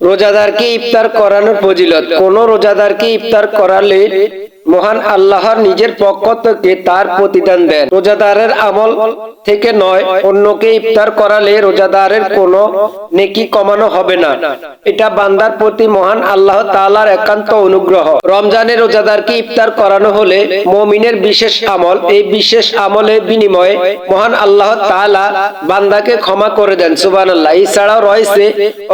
রোজাদারকে ইফতার করানোর ফজিলত। কোন রোজাদারকে ইফতার করালে মহান আল্লাহর নিজের পক্ষ থেকে তার প্রতিদান দেন। রোজাদারের আমল থেকে নয়, অন্যকে ইফতার করালে রোজাদারের কোনো নেকি কমানো হবে না। এটা বান্দার প্রতি মহান আল্লাহ তাআলার একান্ত অনুগ্রহ। রমজানে রোজাদারকে ইফতার করানো হলে মমিনের বিশেষ আমল, এই বিশেষ আমলের বিনিময়ে মহান আল্লাহ তাআলা বান্দাকে ক্ষমা করে দেন, সুবহানাল্লাহ। এছাড়াও রয়েছে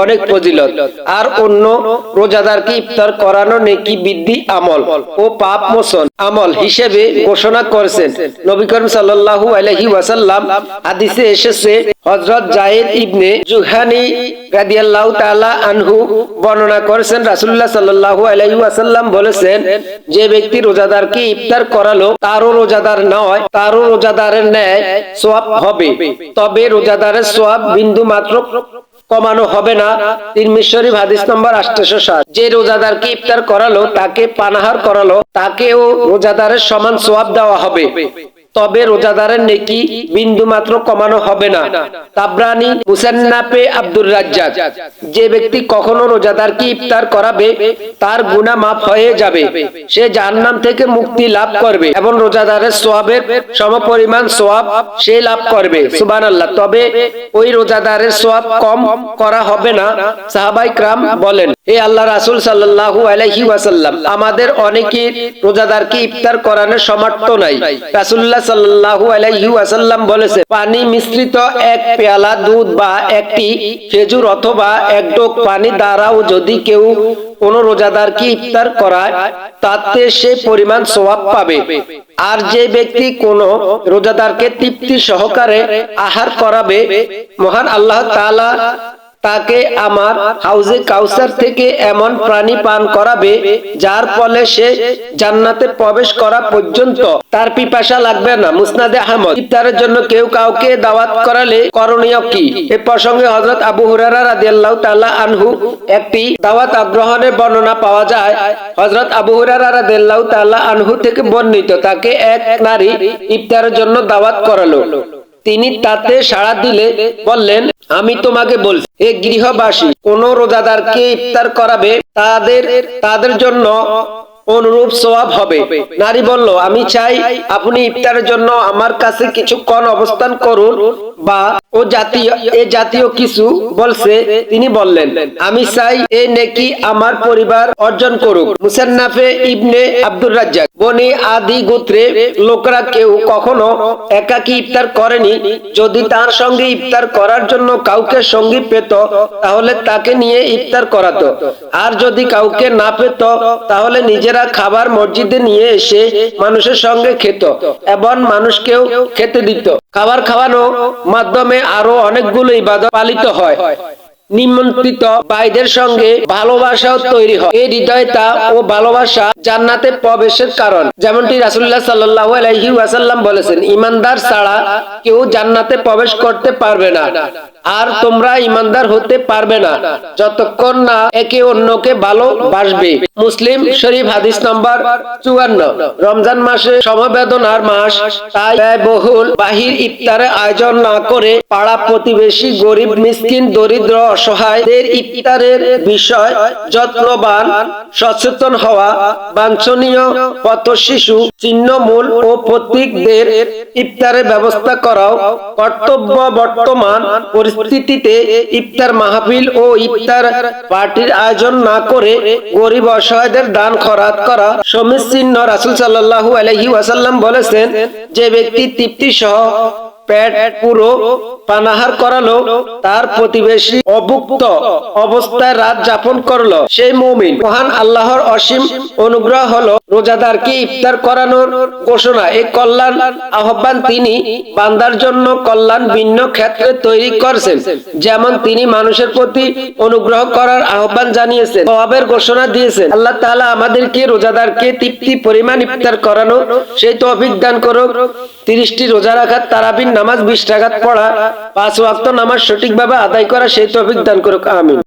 অনেক ফজিলত। আর অন্য রোজাদারকে ইফতার করানো নেকি বৃদ্ধি আমল ও পাপ মোচন আমল হিসেবে ঘোষণা করেছেন। নবী করিম সাল্লাল্লাহু আলাইহি ওয়াসাল্লাম হাদিসে এসেছে, হযরত জায়েদ ইবনে জুহানি রাদিয়াল্লাহু তাআলা আনহু বর্ণনা করেছেন, রাসূলুল্লাহ সাল্লাল্লাহু আলাইহি ওয়াসাল্লাম বলেছেন, যে ব্যক্তি রোজাদারকে ইফতার করালো, তারও রোজাদার নয়, তারও রোজাদারের ন্যায় সওয়াব হবে। তবে রোজাদারের সওয়াব বিন্দু মাত্র কমানো হবে না। তিরমিজ শরীফ হাদিস নম্বর আটশো সাত। যে রোজাদারকে ইফতার করালো, তাকে পানাহার করালো, তাকেও রোজাদারের সমান সোয়াব দেওয়া হবে। তবে রোজাদারের নেকি বিন্দু মাত্র কমানো হবে না। তাবরানি মুসান্নাপে আব্দুর রাজ্জাক, যে ব্যক্তি কখনো রোজাদারকে ইফতার করাবে, তার গুনাহ মাফ হয়ে যাবে। সে জাহান্নাম থেকে মুক্তি লাভ করবে এবং রোজাদারের সোয়াবের সমপরিমাণ সোয়াব সে লাভ করবে। সুবহানাল্লাহ, তবে ওই রোজাদারের সোয়াব কম করা হবে না সাহাবাই ক্রাম বলেন। হে আল্লাহ রাসূল সাল্লাল্লাহু আলাইহি ওয়াসাল্লাম, আমাদের অনেকের রোজাদারকে ইফতার করানোর সামর্থ্য নাই। রাসূলুল্লাহ সাল্লাল্লাহু আলাইহি ওয়াসাল্লাম বলেছে পানি মিশ্রিত এক পেয়ালা দুধ বা একটি খেজুর অথবা এক ডোক পানি দ্বারাও যদি কেউ কোন রোজাদারকে ইফতার করায়, তাতে সে পরিমাণ সোয়াব পাবে। আর যে ব্যক্তি কোন রোজাদারকে তৃপ্তি সহকারে আহার করাবে, মহান আল্লাহ তাআলা তাকে আমার হাউজে কাউসার থেকে এমন প্রাণী পান করাবে, যার ফলে সে জান্নাতে প্রবেশ করা পর্যন্ত তার পিপাসা লাগবে না। মুসনাদে আহমদ, ইফতারের জন্য কেউ কাউকে দাওয়াত করালে করণীয় কি? এ প্রসঙ্গে হযরত আবু হুরায়রা রাদিয়াল্লাহু তাআলা আনহু একটি দাওয়াত আগ্রহণের বর্ণনা পাওয়া যায়। হযরত আবু হুরায়রা রাদিয়াল্লাহু তাআলা আনহু থেকে বর্ণিত, তাকে এক নারী ইফতারের জন্য দাওয়াত করালো। তিনি তাতে সাড়া দিলে বললেন আমি তোমাকে বলছি এ গৃহবাসী কোন রোজাদারকে ইফতার করাবে? তাদের তাদের জন্য অনুরূপ সোয়াব হবে। নারী বলল আমি চাই আপনি ইফতারের জন্য আমার কাছে কিছুক্ষণ অবস্থান করুন বা ও জাতীয় এ জাতীয় কিছু বলছে তিনি বললেন আমি চাই এই নেকি আমার পরিবার অর্জন করুক। মুসান্নাফে ইবনে আব্দুর রাজ্জাক বনি আদি গোত্রে লোকরা কেউ কখনো একাকি ইফতার করেনি। যদি তার সঙ্গে ইফতার করার জন্য কাউকে সঙ্গী পেত তাহলে তাকে নিয়ে ইফতার করাতো। আর যদি কাউকে না পেত তাহলে নিজেরা খাবার মসজিদে নিয়ে এসে মানুষের সঙ্গে খেত, এবং মানুষকেও খেতে দিত। খাবার খাওয়ানো মাধ্যমে আরও অনেকগুলো ইবাদত পালিত হয়। নিমন্ত্রিত ভাইদের সঙ্গে ভালোবাসাও তৈরি হয়। এই হৃদয়তা ও ভালোবাসা জান্নাতে প্রবেশের কারণ। যেমনটি রাসুল্লাহ সাল্লাহ আলাইহি ওয়াসাল্লাম বলেছেন, ইমানদার ছাড়া কেউ জান্নাতে প্রবেশ করতে পারবে না। আর তোমরা ইমানদার হতে পারবে না। যতক্ষণ না একে অন্যকে ভালোবাসবে। মুসলিম শরীফ হাদিস নম্বর চুয়ান্ন। রমজান মাসে সমবেদনার মাস, তাই ব্যয়বহুল বাহির ইফতারের আয়োজন না করে পাড়া প্রতিবেশী গরিব, মিসকিন, দরিদ্র অসহায়দের ইফতারের বিষয়, যত্নবান, সচেতন হওয়া, বাঞ্ছনীয় পথ শিশু চিহ্নমূল ও প্রতীকদের ইফতারের ব্যবস্থা করাও কর্তব্য বর্তমান পরিস্থিতিতে ইফতার মাহফিল ও ইফতার পার্টির আয়োজন না করে গরিব অসহায়দের দান খরাত করা। সমীচীন রাসুল সাল্লাল্লাহু আলাইহি ওয়াসাল্লাম বলেছেন, যে ব্যক্তি তৃপ্তি সহ ক্ষেত্রে তৈরি করছেন, যেমন তিনি মানুষের প্রতি অনুগ্রহ করার আহ্বান জানিয়েছেন, সওয়াবের ঘোষণা দিয়েছেন। আল্লাহ তাআলা আমাদেরকে, রোজাদারকে তৃপ্তি, পরিমাণ ইফতার করানো সেই তৌফিক দান করুক। তিরিশটি রোজা রাখার তারাবির নামাজ বিশ টাকাত পড়া, পাঁচ ওয়াক্ত নামাজ সঠিকভাবে আদায় করা, সেই তফিক দান করুক, আমিন।